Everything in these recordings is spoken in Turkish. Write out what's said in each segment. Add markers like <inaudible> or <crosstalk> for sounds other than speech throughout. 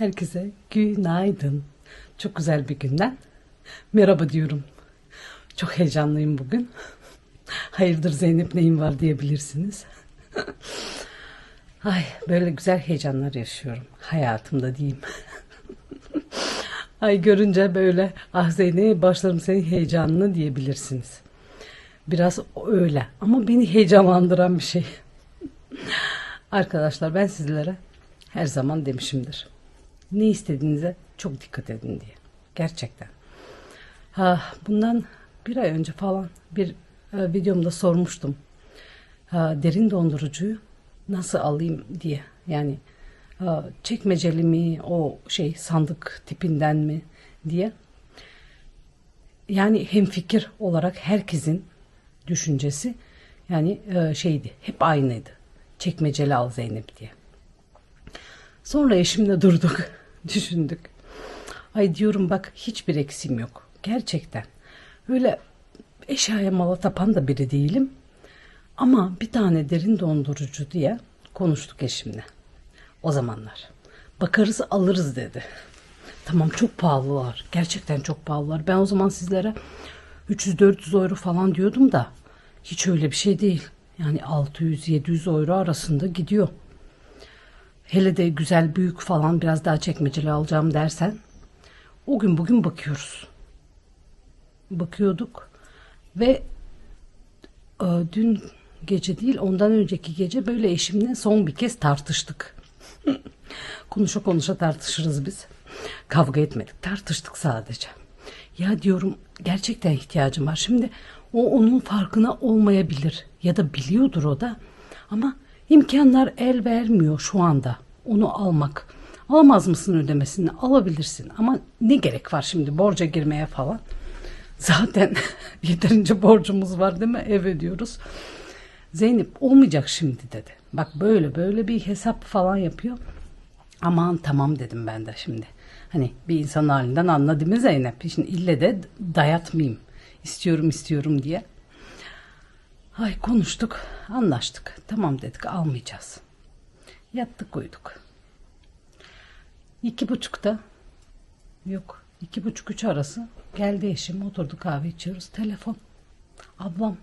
Herkese günaydın. Çok güzel bir günden. Merhaba diyorum. Çok heyecanlıyım bugün. Hayırdır Zeynep neyin var diyebilirsiniz. Ay böyle güzel heyecanlar yaşıyorum hayatımda diyeyim. Ay görünce böyle ah Zeynep başlarım senin heyecanını diyebilirsiniz. Biraz öyle ama beni heyecanlandıran bir şey. Arkadaşlar ben sizlere her zaman demişimdir. Ne istediğinize çok dikkat edin diye. Gerçekten. Ha, bundan bir ay önce falan bir e, videomda sormuştum. Ha, derin dondurucuyu nasıl alayım diye. Yani ha, çekmeceli mi o şey sandık tipinden mi diye. Yani hemfikir olarak herkesin düşüncesi yani e, şeydi hep aynıydı. Çekmeceli al Zeynep diye. Sonra eşimle durduk, <laughs> düşündük. Ay diyorum bak hiçbir eksim yok. Gerçekten. Öyle eşyaya mala tapan da biri değilim. Ama bir tane derin dondurucu diye konuştuk eşimle. O zamanlar. Bakarız alırız dedi. Tamam çok pahalılar. Gerçekten çok pahalılar. Ben o zaman sizlere 300-400 euro falan diyordum da hiç öyle bir şey değil. Yani 600-700 euro arasında gidiyor. Hele de güzel büyük falan biraz daha çekmeceli alacağım dersen o gün bugün bakıyoruz. Bakıyorduk ve e, dün gece değil ondan önceki gece böyle eşimle son bir kez tartıştık. <laughs> konuşa konuşa tartışırız biz. Kavga etmedik tartıştık sadece. Ya diyorum gerçekten ihtiyacım var. Şimdi o onun farkına olmayabilir ya da biliyordur o da ama imkanlar el vermiyor şu anda onu almak. Alamaz mısın ödemesini? Alabilirsin ama ne gerek var şimdi borca girmeye falan? <laughs> Zaten <laughs> yeterince borcumuz var değil mi? Ev ödüyoruz. Zeynep olmayacak şimdi dedi. Bak böyle böyle bir hesap falan yapıyor. Aman tamam dedim ben de şimdi. Hani bir insan halinden anla değil Zeynep? Şimdi ille de dayatmayayım. İstiyorum istiyorum diye. Ay konuştuk, anlaştık. Tamam dedik almayacağız. Yattık uyuduk. İki buçukta yok iki buçuk üç arası geldi eşim oturdu kahve içiyoruz. Telefon. Ablam.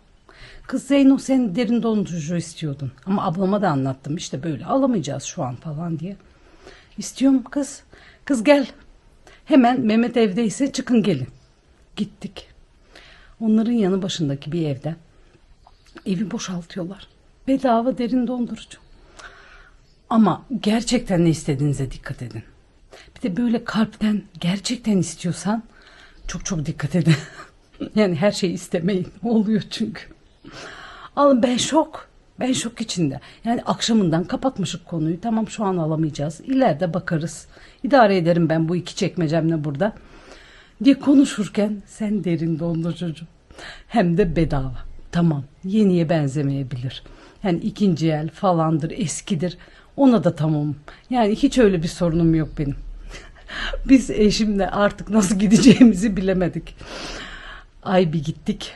Kız Zeyno sen derin dondurucu istiyordun. Ama ablama da anlattım işte böyle alamayacağız şu an falan diye. İstiyorum kız. Kız gel. Hemen Mehmet evdeyse çıkın gelin. Gittik. Onların yanı başındaki bir evde evi boşaltıyorlar. Bedava derin dondurucu. Ama gerçekten ne istediğinize dikkat edin. Bir de böyle kalpten gerçekten istiyorsan çok çok dikkat edin. <laughs> yani her şeyi istemeyin. <laughs> Oluyor çünkü. Alın ben şok. Ben şok içinde. Yani akşamından kapatmışık konuyu. Tamam şu an alamayacağız. İleride bakarız. İdare ederim ben bu iki çekmecemle burada. Diye konuşurken sen derin dondurucu. Hem de bedava. Tamam yeniye benzemeyebilir. Yani ikinci el falandır eskidir. Ona da tamam. Yani hiç öyle bir sorunum yok benim. <laughs> Biz eşimle artık nasıl gideceğimizi bilemedik. Ay bir gittik.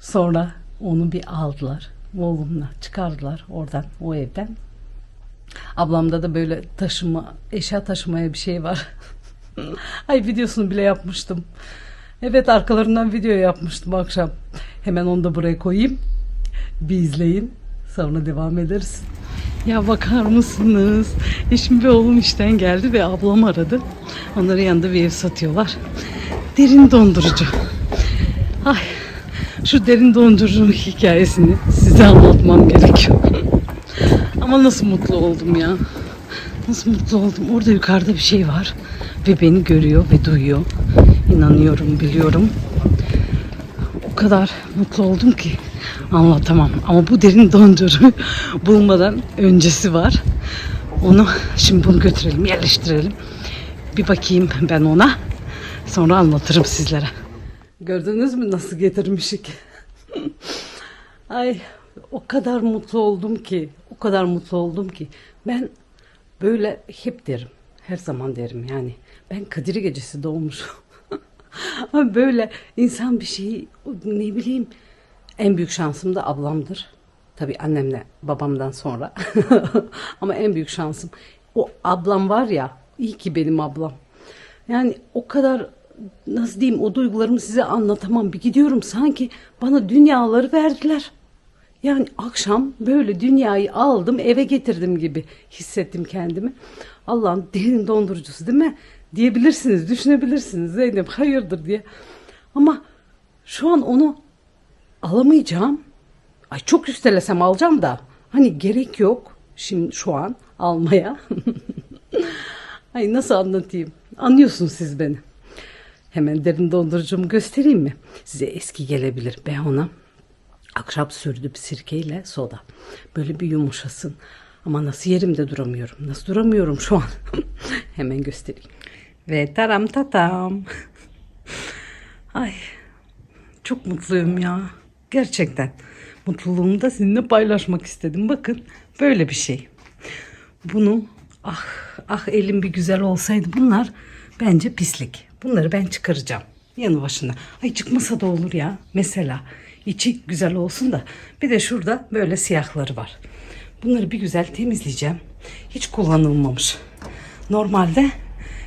Sonra onu bir aldılar. Oğlumla çıkardılar oradan o evden. Ablamda da böyle taşıma, eşya taşımaya bir şey var. <laughs> Ay videosunu bile yapmıştım. Evet arkalarından video yapmıştım akşam. Hemen onu da buraya koyayım. Bir izleyin. Sonra devam ederiz. Ya bakar mısınız? Eşim ve oğlum işten geldi ve ablam aradı. Onların yanında bir ev satıyorlar. Derin dondurucu. Ay şu derin dondurucunun hikayesini size anlatmam gerekiyor. Ama nasıl mutlu oldum ya. Nasıl mutlu oldum. Orada yukarıda bir şey var. Ve beni görüyor ve duyuyor. İnanıyorum, biliyorum. O kadar mutlu oldum ki anlatamam. Ama bu derin dondurucu <laughs> bulmadan öncesi var. Onu şimdi bunu götürelim, yerleştirelim. Bir bakayım ben ona. Sonra anlatırım sizlere. Gördünüz mü nasıl getirmişik? <laughs> Ay o kadar mutlu oldum ki, o kadar mutlu oldum ki. Ben böyle hep derim, her zaman derim yani. Ben Kadir Gecesi doğmuşum. <laughs> <laughs> Böyle insan bir şeyi ne bileyim en büyük şansım da ablamdır. Tabii annemle babamdan sonra. <laughs> Ama en büyük şansım o ablam var ya iyi ki benim ablam. Yani o kadar nasıl diyeyim o duygularımı size anlatamam. Bir gidiyorum sanki bana dünyaları verdiler. Yani akşam böyle dünyayı aldım eve getirdim gibi hissettim kendimi. Allah'ın derin dondurucusu değil mi? Diyebilirsiniz, düşünebilirsiniz Zeynep hayırdır diye. Ama şu an onu alamayacağım. Ay çok üstelesem alacağım da hani gerek yok şimdi şu an almaya. <laughs> Ay nasıl anlatayım? Anlıyorsunuz siz beni. Hemen derin dondurucumu göstereyim mi? Size eski gelebilir. Ben ona akşam sürdüm sirkeyle soda. Böyle bir yumuşasın. Ama nasıl yerimde duramıyorum. Nasıl duramıyorum şu an? <laughs> Hemen göstereyim. Ve taram tatam. Ay çok mutluyum ya. Gerçekten. Mutluluğumu da sizinle paylaşmak istedim. Bakın böyle bir şey. Bunu ah ah elim bir güzel olsaydı bunlar bence pislik. Bunları ben çıkaracağım. Yanı başına. Ay çıkmasa da olur ya. Mesela içi güzel olsun da. Bir de şurada böyle siyahları var. Bunları bir güzel temizleyeceğim. Hiç kullanılmamış. Normalde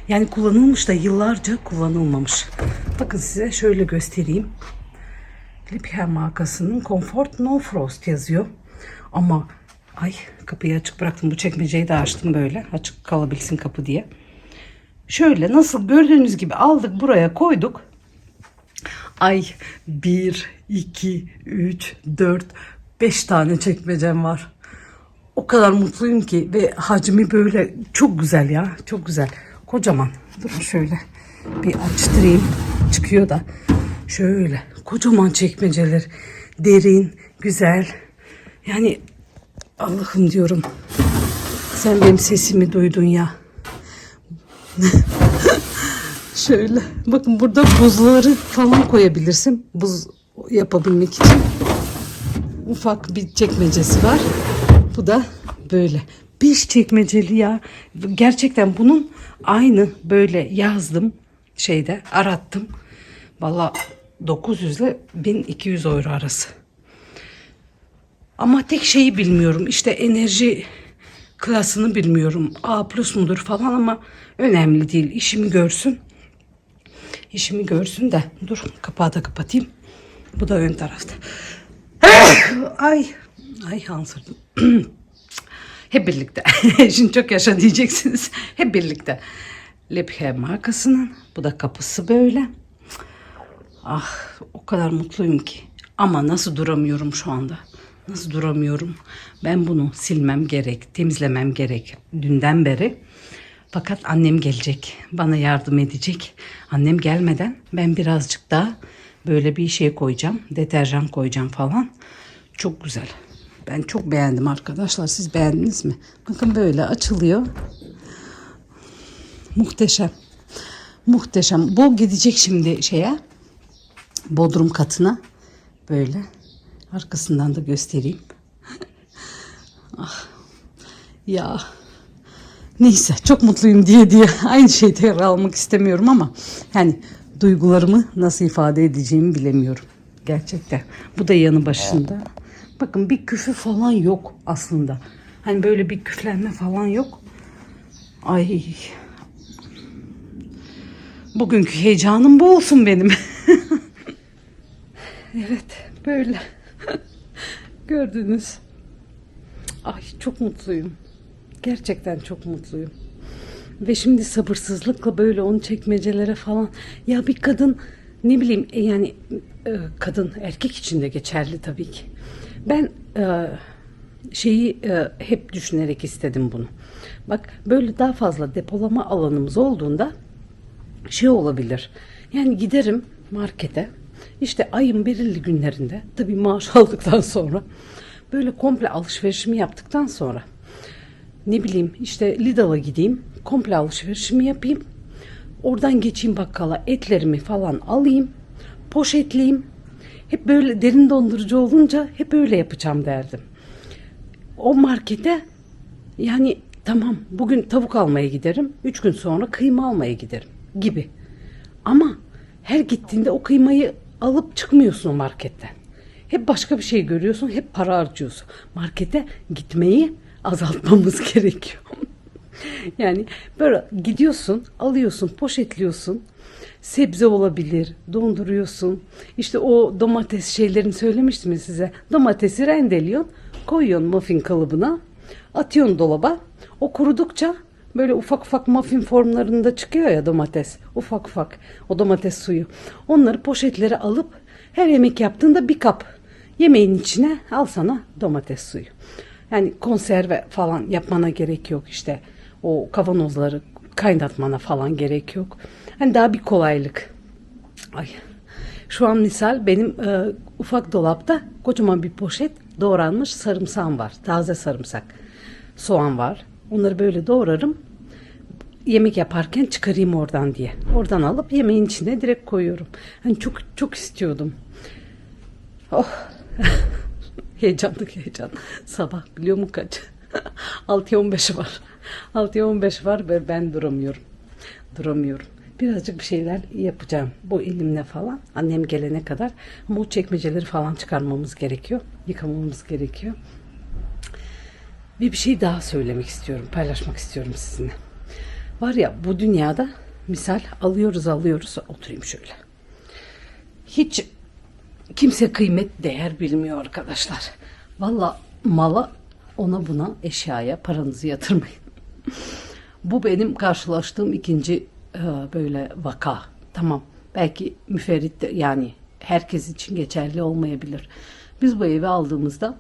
yani kullanılmış da yıllarca kullanılmamış. Bakın size şöyle göstereyim. Lipier markasının Comfort No Frost yazıyor. Ama ay kapıyı açık bıraktım. Bu çekmeceyi de açtım böyle. Açık kalabilsin kapı diye. Şöyle nasıl gördüğünüz gibi aldık buraya koyduk. Ay 1, 2, 3, 4, 5 tane çekmecem var. O kadar mutluyum ki ve hacmi böyle çok güzel ya. Çok güzel. Kocaman. Durun şöyle bir açtırayım. Çıkıyor da. Şöyle kocaman çekmeceler. Derin, güzel. Yani Allah'ım diyorum. Sen benim sesimi duydun ya. <laughs> Şöyle bakın burada buzları falan koyabilirsin. Buz yapabilmek için. Ufak bir çekmecesi var. Bu da böyle. Beş çekmeceli ya. Gerçekten bunun aynı böyle yazdım şeyde arattım. Valla 900 ile 1200 euro arası. Ama tek şeyi bilmiyorum. İşte enerji klasını bilmiyorum. A plus mudur falan ama önemli değil. İşimi görsün. İşimi görsün de. Dur kapağı da kapatayım. Bu da ön tarafta. ay. Ay hansırdım. <clears throat> Hep birlikte. <laughs> Şimdi çok yaşa diyeceksiniz. Hep birlikte. Lepke markasının. Bu da kapısı böyle. Ah o kadar mutluyum ki. Ama nasıl duramıyorum şu anda. Nasıl duramıyorum. Ben bunu silmem gerek. Temizlemem gerek. Dünden beri. Fakat annem gelecek. Bana yardım edecek. Annem gelmeden ben birazcık daha böyle bir şey koyacağım. Deterjan koyacağım falan. Çok güzel. Ben çok beğendim arkadaşlar. Siz beğendiniz mi? Bakın böyle açılıyor. Muhteşem. Muhteşem. Bu gidecek şimdi şeye. Bodrum katına. Böyle. Arkasından da göstereyim. <laughs> ah. Ya. Neyse çok mutluyum diye diye aynı şeyi tekrar almak istemiyorum ama yani duygularımı nasıl ifade edeceğimi bilemiyorum. Gerçekten. Bu da yanı başında. Bakın bir küfü falan yok aslında. Hani böyle bir küflenme falan yok. Ay. Bugünkü heyecanım bu olsun benim. <laughs> evet böyle. <laughs> Gördünüz. Ay çok mutluyum. Gerçekten çok mutluyum. Ve şimdi sabırsızlıkla böyle onu çekmecelere falan. Ya bir kadın ne bileyim e, yani e, kadın erkek için de geçerli tabii ki. Ben e, şeyi e, hep düşünerek istedim bunu. Bak böyle daha fazla depolama alanımız olduğunda şey olabilir. Yani giderim markete işte ayın belirli günlerinde tabii maaş <laughs> aldıktan sonra böyle komple alışverişimi yaptıktan sonra ne bileyim işte Lidl'a gideyim komple alışverişimi yapayım oradan geçeyim bakkala etlerimi falan alayım poşetleyeyim hep böyle derin dondurucu olunca hep öyle yapacağım derdim o markete yani tamam bugün tavuk almaya giderim üç gün sonra kıyma almaya giderim gibi ama her gittiğinde o kıymayı alıp çıkmıyorsun o marketten. Hep başka bir şey görüyorsun, hep para harcıyorsun. Markete gitmeyi azaltmamız <laughs> gerekiyor. Yani böyle gidiyorsun, alıyorsun, poşetliyorsun. Sebze olabilir, donduruyorsun. İşte o domates şeylerini söylemiştim size. Domatesi rendeliyorsun, koyuyorsun muffin kalıbına, atıyorsun dolaba. O kurudukça böyle ufak ufak muffin formlarında çıkıyor ya domates. Ufak ufak o domates suyu. Onları poşetlere alıp her yemek yaptığında bir kap yemeğin içine al sana domates suyu. Yani konserve falan yapmana gerek yok işte. O kavanozları kaynatmana falan gerek yok. Hani daha bir kolaylık. Ay. Şu an misal benim e, ufak dolapta kocaman bir poşet doğranmış sarımsağım var. Taze sarımsak. Soğan var. Onları böyle doğrarım. Yemek yaparken çıkarayım oradan diye. Oradan alıp yemeğin içine direkt koyuyorum. Hani çok çok istiyordum. Oh. <laughs> Heyecanlı heyecan. Sabah biliyor musun kaç? <laughs> 6'ya 15 var. 6'ya 15 var ve ben duramıyorum. Duramıyorum. Birazcık bir şeyler yapacağım. Bu elimle falan. Annem gelene kadar. Ama o çekmeceleri falan çıkarmamız gerekiyor. Yıkamamız gerekiyor. Ve bir şey daha söylemek istiyorum. Paylaşmak istiyorum sizinle. Var ya bu dünyada misal alıyoruz alıyoruz. Oturayım şöyle. Hiç kimse kıymet değer bilmiyor arkadaşlar. Valla mala ona buna eşyaya paranızı yatırmayın. Bu benim karşılaştığım ikinci böyle vaka. Tamam belki müferrit de- yani herkes için geçerli olmayabilir. Biz bu evi aldığımızda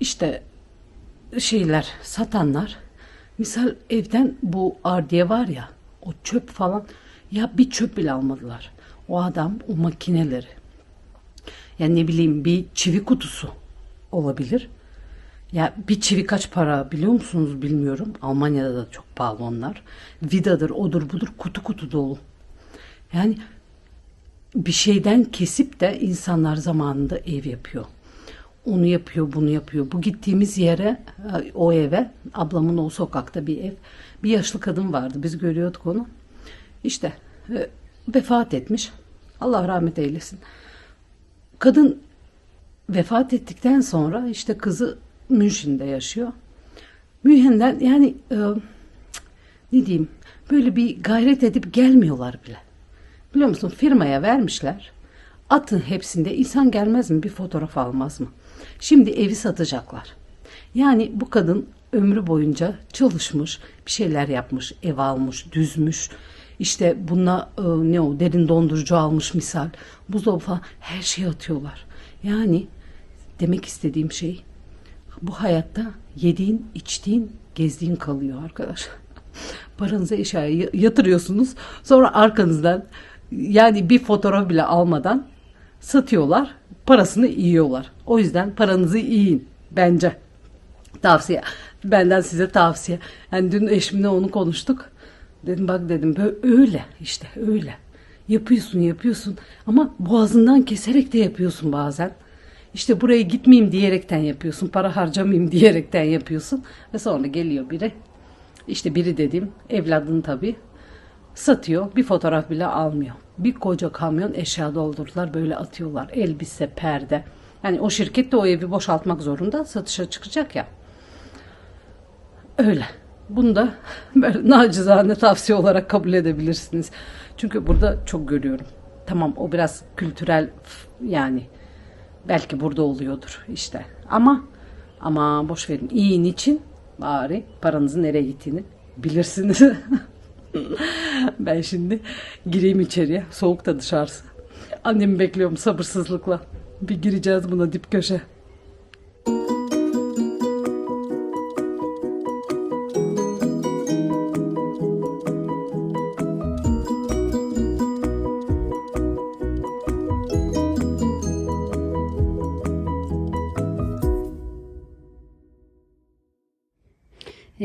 işte şeyler satanlar misal evden bu ardiye var ya o çöp falan ya bir çöp bile almadılar. O adam o makineleri yani ne bileyim bir çivi kutusu olabilir. Ya bir çivi kaç para biliyor musunuz bilmiyorum. Almanya'da da çok pahalı onlar. Vidadır, odur budur kutu kutu dolu. Yani bir şeyden kesip de insanlar zamanında ev yapıyor. Onu yapıyor, bunu yapıyor. Bu gittiğimiz yere, e, o eve, ablamın o sokakta bir ev. Bir yaşlı kadın vardı. Biz görüyorduk onu. İşte e, vefat etmiş. Allah rahmet eylesin. Kadın vefat ettikten sonra işte kızı Münşin'de yaşıyor. Münhen'den yani e, ne diyeyim böyle bir gayret edip gelmiyorlar bile. Biliyor musun firmaya vermişler. Atın hepsinde insan gelmez mi bir fotoğraf almaz mı? Şimdi evi satacaklar. Yani bu kadın ömrü boyunca çalışmış, bir şeyler yapmış, ev almış, düzmüş. İşte buna e, ne o derin dondurucu almış misal. Buzdolabı falan her şeyi atıyorlar. Yani demek istediğim şey bu hayatta yediğin, içtiğin, gezdiğin kalıyor arkadaş. <laughs> Paranızı eşyaya yatırıyorsunuz. Sonra arkanızdan yani bir fotoğraf bile almadan satıyorlar. Parasını yiyorlar. O yüzden paranızı yiyin bence. Tavsiye. Benden size tavsiye. Yani dün eşimle onu konuştuk. Dedim bak dedim böyle öyle işte öyle. Yapıyorsun yapıyorsun ama boğazından keserek de yapıyorsun bazen. İşte buraya gitmeyeyim diyerekten yapıyorsun. Para harcamayayım diyerekten yapıyorsun. Ve sonra geliyor biri. İşte biri dediğim evladın tabii satıyor. Bir fotoğraf bile almıyor. Bir koca kamyon eşya doldurdular. Böyle atıyorlar. Elbise, perde. Yani o şirket de o evi boşaltmak zorunda. Satışa çıkacak ya. Öyle. Bunu da <laughs> böyle nacizane tavsiye olarak kabul edebilirsiniz. Çünkü burada çok görüyorum. Tamam o biraz kültürel yani belki burada oluyordur işte. Ama ama boş verin. İyin için bari paranızın nereye gittiğini bilirsiniz. <laughs> ben şimdi gireyim içeriye. Soğuk da dışarısı. Annemi bekliyorum sabırsızlıkla. Bir gireceğiz buna dip köşe.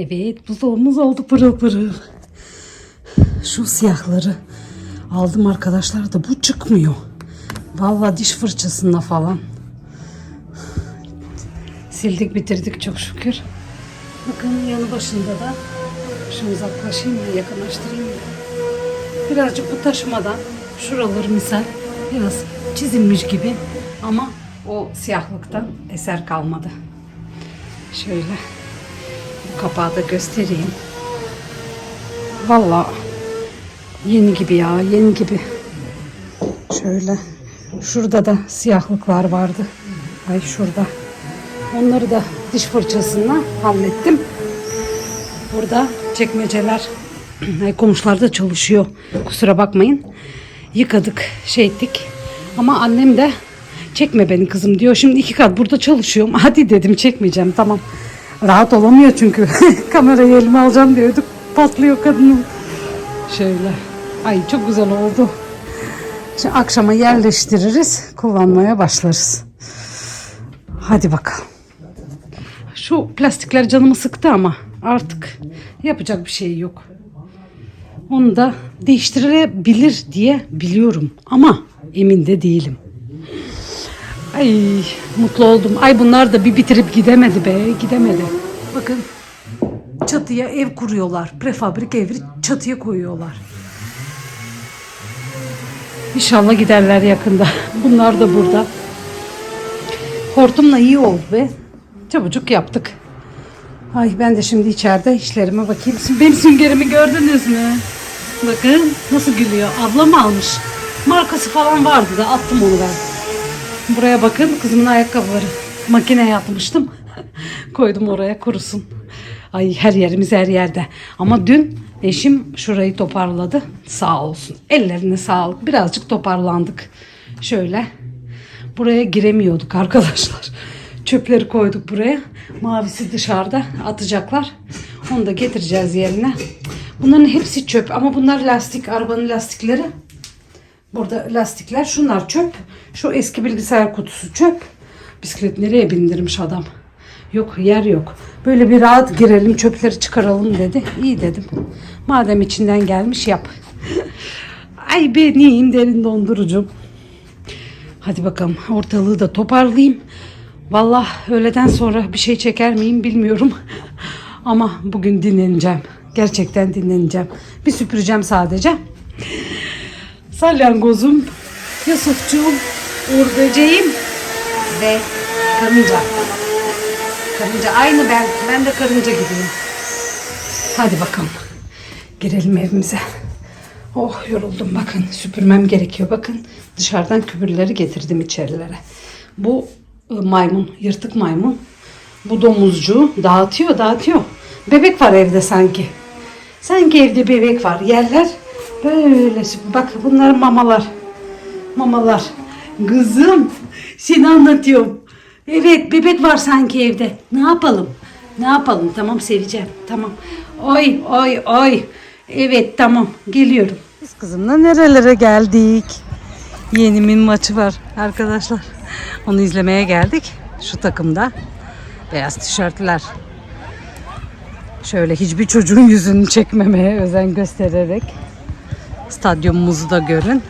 Evet buzdolabımız oldu pırıl pırıl. Şu siyahları aldım arkadaşlar da bu çıkmıyor. Vallahi diş fırçasında falan. Sildik bitirdik çok şükür. Bakın yanı başında da şu uzaklaşayım da yakınlaştırayım da. Birazcık bu taşmadan şuraları misal biraz çizilmiş gibi ama o siyahlıktan eser kalmadı. Şöyle Kapağı da göstereyim. Vallahi yeni gibi ya yeni gibi. Şöyle. Şurada da siyahlıklar vardı. Ay şurada. Onları da diş fırçasıyla hallettim. Burada çekmeceler. <clears throat> Ay komşular da çalışıyor. Kusura bakmayın. Yıkadık, şey ettik. Ama annem de çekme beni kızım diyor. Şimdi iki kat burada çalışıyorum. <laughs> Hadi dedim çekmeyeceğim tamam. Rahat olamıyor çünkü. <laughs> Kamerayı elime alacağım diyorduk. Patlıyor kadının. Şöyle. Ay çok güzel oldu. Şimdi akşama yerleştiririz. Kullanmaya başlarız. Hadi bakalım. Şu plastikler canımı sıktı ama artık yapacak bir şey yok. Onu da değiştirebilir diye biliyorum ama emin de değilim. Ay mutlu oldum. Ay bunlar da bir bitirip gidemedi be, gidemedi. Bakın çatıya ev kuruyorlar. Prefabrik evi çatıya koyuyorlar. İnşallah giderler yakında. Bunlar da burada. Hortumla iyi oldu be. Çabucuk yaptık. Ay ben de şimdi içeride işlerime bakayım. Benim süngerimi gördünüz mü? Bakın nasıl gülüyor. Ablam almış. Markası falan vardı da attım onu ben. Buraya bakın kızımın ayakkabıları. Makineye atmıştım. <laughs> Koydum oraya kurusun. Ay her yerimiz her yerde. Ama dün eşim şurayı toparladı. Sağ olsun. Ellerine sağlık. Birazcık toparlandık. Şöyle. Buraya giremiyorduk arkadaşlar. <laughs> Çöpleri koyduk buraya. Mavisi dışarıda atacaklar. Onu da getireceğiz yerine. Bunların hepsi çöp ama bunlar lastik. Arabanın lastikleri. Burada lastikler. Şunlar çöp. Şu eski bilgisayar kutusu çöp. Bisiklet nereye bindirmiş adam? Yok yer yok. Böyle bir rahat girelim çöpleri çıkaralım dedi. İyi dedim. Madem içinden gelmiş yap. <laughs> Ay ben iyiyim derin dondurucum. Hadi bakalım ortalığı da toparlayayım. Vallahi öğleden sonra bir şey çeker miyim bilmiyorum. <laughs> Ama bugün dinleneceğim. Gerçekten dinleneceğim. Bir süpüreceğim sadece. Salyangozum, Yusufçuğum, Uğur böceğim ve karınca. Karınca aynı ben. Ben de karınca gibiyim. Hadi bakalım. Girelim evimize. Oh yoruldum bakın. Süpürmem gerekiyor. Bakın dışarıdan kübürleri getirdim içerilere. Bu ı, maymun, yırtık maymun. Bu domuzcuğu dağıtıyor, dağıtıyor. Bebek var evde sanki. Sanki evde bebek var. Yerler böyle. Bak bunlar mamalar. Mamalar. Kızım seni anlatıyorum. Evet bebek var sanki evde. Ne yapalım? Ne yapalım? Tamam seveceğim. Tamam. Oy oy oy. Evet tamam geliyorum. Biz kızımla nerelere geldik? Yeğenimin maçı var arkadaşlar. Onu izlemeye geldik. Şu takımda. Beyaz tişörtler. Şöyle hiçbir çocuğun yüzünü çekmemeye özen göstererek stadyumumuzu da görün.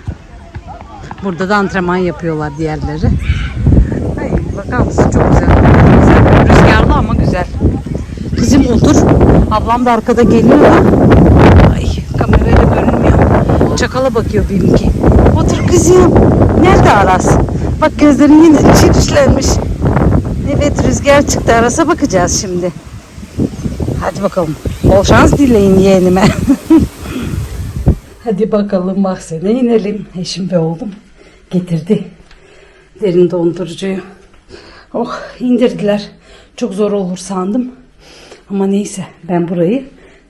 Burada da antrenman yapıyorlar diğerleri. Ay, bakar mısın çok güzel. güzel. Rüzgarlı ama güzel. Kızım otur. Ablam da arkada geliyor da. Ay kamerayla görünmüyor. Çakala bakıyor benimki. Otur kızım. Nerede Aras? Bak gözlerin yine çirişlenmiş. Evet rüzgar çıktı. Aras'a bakacağız şimdi. Hadi bakalım. Bol şans dileyin yeğenime. <laughs> Hadi bakalım mahzene inelim. Eşim ve oğlum getirdi derin dondurucuyu. Oh indirdiler. Çok zor olur sandım. Ama neyse ben burayı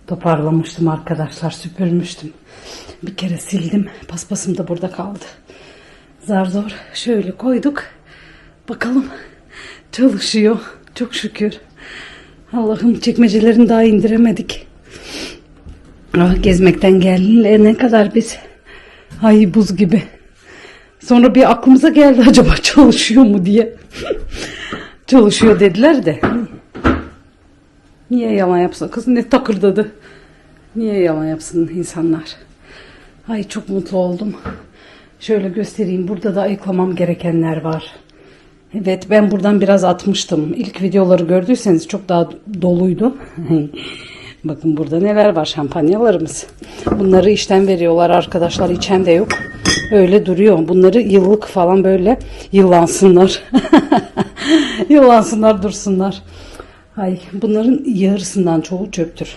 toparlamıştım arkadaşlar. Süpürmüştüm. Bir kere sildim. Paspasım da burada kaldı. Zar zor şöyle koyduk. Bakalım çalışıyor. Çok şükür. Allah'ım çekmecelerini daha indiremedik. Ah, gezmekten gelene kadar biz ay buz gibi. Sonra bir aklımıza geldi acaba çalışıyor mu diye. <laughs> çalışıyor dediler de. Niye yalan yapsın? Kız ne takırdadı. Niye yalan yapsın insanlar? Ay çok mutlu oldum. Şöyle göstereyim. Burada da ayıklamam gerekenler var. Evet ben buradan biraz atmıştım. İlk videoları gördüyseniz çok daha doluydu. <laughs> Bakın burada neler var şampanyalarımız. Bunları işten veriyorlar arkadaşlar. İçen de yok. Öyle duruyor. Bunları yıllık falan böyle yıllansınlar. <laughs> yıllansınlar dursunlar. Ay bunların yarısından çoğu çöptür.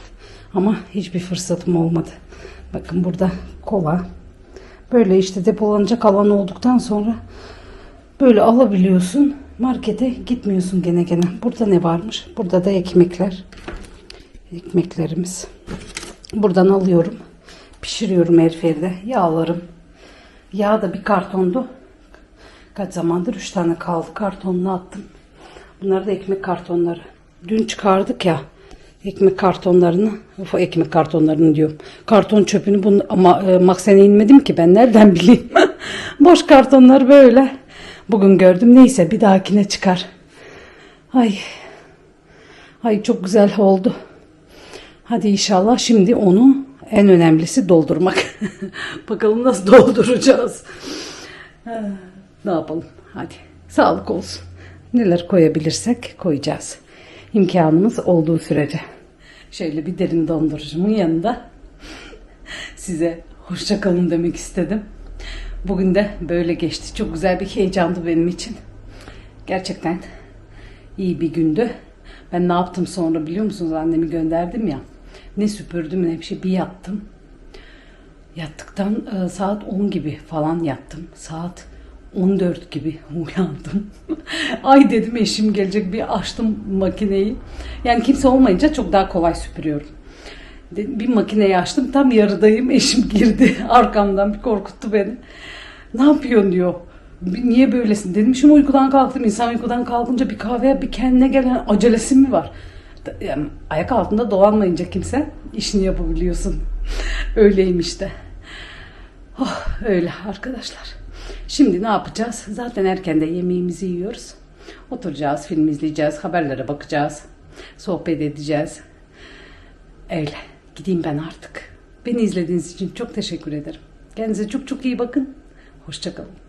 Ama hiçbir fırsatım olmadı. Bakın burada kola. Böyle işte depolanacak alan olduktan sonra böyle alabiliyorsun. Markete gitmiyorsun gene gene. Burada ne varmış? Burada da ekmekler. Ekmeklerimiz. Buradan alıyorum. Pişiriyorum erferde. Yağlarım. Yağ da bir kartondu. Kaç zamandır? Üç tane kaldı. Kartonuna attım. Bunlar da ekmek kartonları. Dün çıkardık ya ekmek kartonlarını. Uf, ekmek kartonlarını diyorum. Karton çöpünü bunu ama e, maksene inmedim ki ben nereden bileyim. <laughs> Boş kartonlar böyle. Bugün gördüm. Neyse bir dahakine çıkar. Ay. Ay çok güzel oldu. Hadi inşallah şimdi onu en önemlisi doldurmak. <laughs> Bakalım nasıl dolduracağız. Ne yapalım? Hadi. Sağlık olsun. Neler koyabilirsek koyacağız. İmkanımız olduğu sürece. Şöyle bir derin dondurucumun yanında <laughs> size hoşça kalın demek istedim. Bugün de böyle geçti. Çok güzel bir heyecandı benim için. Gerçekten iyi bir gündü. Ben ne yaptım sonra biliyor musunuz? Annemi gönderdim ya. Ne süpürdüm ne bir şey. Bir yattım. Yattıktan e, saat 10 gibi falan yattım. Saat 14 gibi <laughs> uyandım. <laughs> Ay dedim eşim gelecek bir açtım makineyi. Yani kimse olmayınca çok daha kolay süpürüyorum. Bir makineyi açtım tam yarıdayım eşim girdi <laughs> arkamdan bir korkuttu beni. Ne yapıyorsun diyor. "Bir- Niye böylesin dedim. Şimdi uykudan kalktım. İnsan uykudan kalkınca bir kahveye bir kendine gelen acelesi mi var? Yani ayak altında dolanmayınca kimse işini yapabiliyorsun. <laughs> Öyleymiş de. Oh, öyle arkadaşlar. Şimdi ne yapacağız? Zaten erken de yemeğimizi yiyoruz. Oturacağız, film izleyeceğiz, haberlere bakacağız. Sohbet edeceğiz. Öyle. Gideyim ben artık. Beni izlediğiniz için çok teşekkür ederim. Kendinize çok çok iyi bakın. Hoşçakalın.